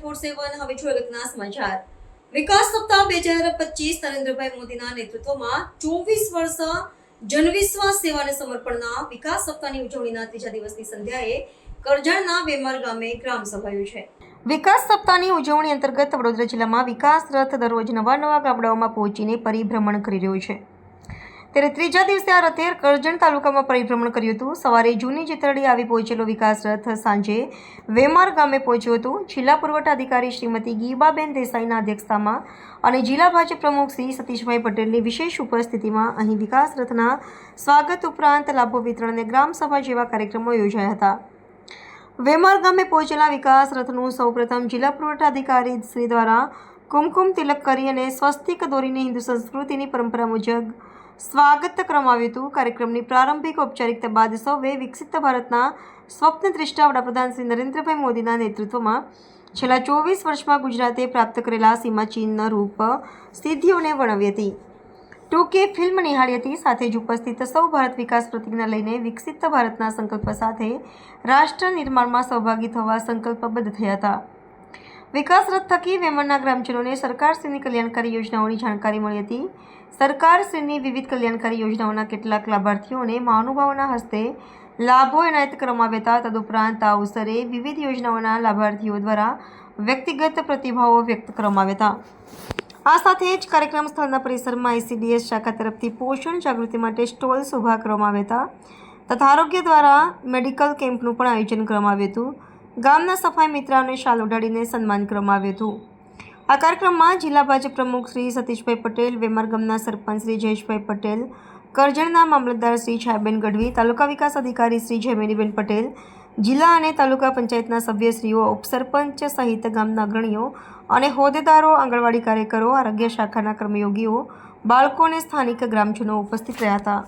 Four seven હવે જોઈએ વિકાસ સપ્તાહ બે હજાર પચીસ નરેન્દ્રભાઈ મોદીના નેતૃત્વમાં ચોવીસ વર્ષ જનવિશ્વાસ સેવાને સમર્પણના વિકાસ સપ્તાહની ઉજવણીના ત્રીજા દિવસની સંધ્યાએ કરજણના વેમાર ગામે ગ્રામ સભા છે. વિકાસ સપ્તાહની ઉજવણી અંતર્ગત વડોદરા જિલ્લામાં વિકાસ રથ દરરોજ નવા નવા ગામડાઓમાં પહોંચીને પરિભ્રમણ કરી રહ્યો છે. ત્યારે ત્રીજા દિવસે આ રથે કરજણ તાલુકામાં પરિભ્રમણ કર્યું હતું. સવારે જૂની ચિતરડી આવી પહોંચેલો વિકાસ રથ સાંજે વેમાર ગામે પહોંચ્યો હતો. જિલ્લા પુરવઠા અધિકારી શ્રીમતી ગીબાબેન દેસાઈના અધ્યક્ષતામાં અને જિલ્લા ભાજપ પ્રમુખ શ્રી સતીશભાઈ પટેલની વિશેષ ઉપસ્થિતિમાં અહીં વિકાસ રથના સ્વાગત ઉપરાંત લાભો વિતરણ અને ગ્રામસભા જેવા કાર્યક્રમો યોજાયા હતા. વેમાર ગામે પહોંચેલા વિકાસ રથનું સૌપ્રથમ જિલ્લા પુરવઠા અધિકારી શ્રી દ્વારા કુમકુમ તિલક કરી અને સ્વસ્તિક દોરીને હિન્દુ સંસ્કૃતિની પરંપરા મુજબ સ્વાગત કરવામાં આવ્યું હતું. કાર્યક્રમની પ્રારંભિક ઔપચારિકતા બાદ સૌએ વિકસિત ભારતના સ્વપ્ન દ્રષ્ટા વડાપ્રધાન શ્રી નરેન્દ્રભાઈ મોદીના નેતૃત્વમાં છેલ્લા ચોવીસ વર્ષમાં ગુજરાતે પ્રાપ્ત કરેલા સીમાચિહ્ન રૂપ સિદ્ધિઓને વર્ણવી હતી. ટૂંકે ફિલ્મ નિહાળી હતી. સાથે જ ઉપસ્થિત સૌ ભારત વિકાસ પ્રતિજ્ઞા લઈને વિકસિત ભારતના સંકલ્પ સાથે રાષ્ટ્ર નિર્માણમાં સહભાગી થવા સંકલ્પબદ્ધ થયા હતા. વિકાસ રથ થકી વેમણના ગ્રામજનોને સરકારશ્રીની કલ્યાણકારી યોજનાઓની જાણકારી મળી હતી. સરકારશ્રીની વિવિધ કલ્યાણકારી યોજનાઓના કેટલાક લાભાર્થીઓને મહાનુભાવોના હસ્તે લાભો એનાયત કરવામાં આવ્યા હતા. તદુપરાંત આ અવસરે વિવિધ યોજનાઓના લાભાર્થીઓ દ્વારા વ્યક્તિગત પ્રતિભાવો વ્યક્ત કરવામાં આવ્યા હતા. આ સાથે જ કાર્યક્રમ સ્થળના પરિસરમાં આઈસીડીએસ શાખા તરફથી પોષણ જાગૃતિ માટે સ્ટોલ્સ ઊભા કરવામાં આવ્યા હતા તથા આરોગ્ય દ્વારા મેડિકલ કેમ્પનું પણ આયોજન કરવામાં આવ્યું હતું. ગામના સફાઈ મિત્રોને શાલ ઉડાડીને સન્માન કરવામાં આવ્યું હતું. આ કાર્યક્રમમાં જિલ્લા ભાજપ પ્રમુખ શ્રી સતીશભાઈ પટેલ વેમરગમના સરપંચ શ્રી જયેશભાઈ પટેલ, કરજણના મામલતદાર શ્રી છાયબેન ગઢવી, તાલુકા વિકાસ અધિકારી શ્રી જયમેનીબેન પટેલ, જિલ્લા અને તાલુકા પંચાયતના સભ્યશ્રીઓ, ઉપસરપંચ સહિત ગામના અગ્રણીઓ અને હોદ્દેદારો, આંગણવાડી કાર્યકરો, આરોગ્ય શાખાના કર્મયોગીઓ, બાળકો અને સ્થાનિક ગ્રામજનો ઉપસ્થિત રહ્યા હતા.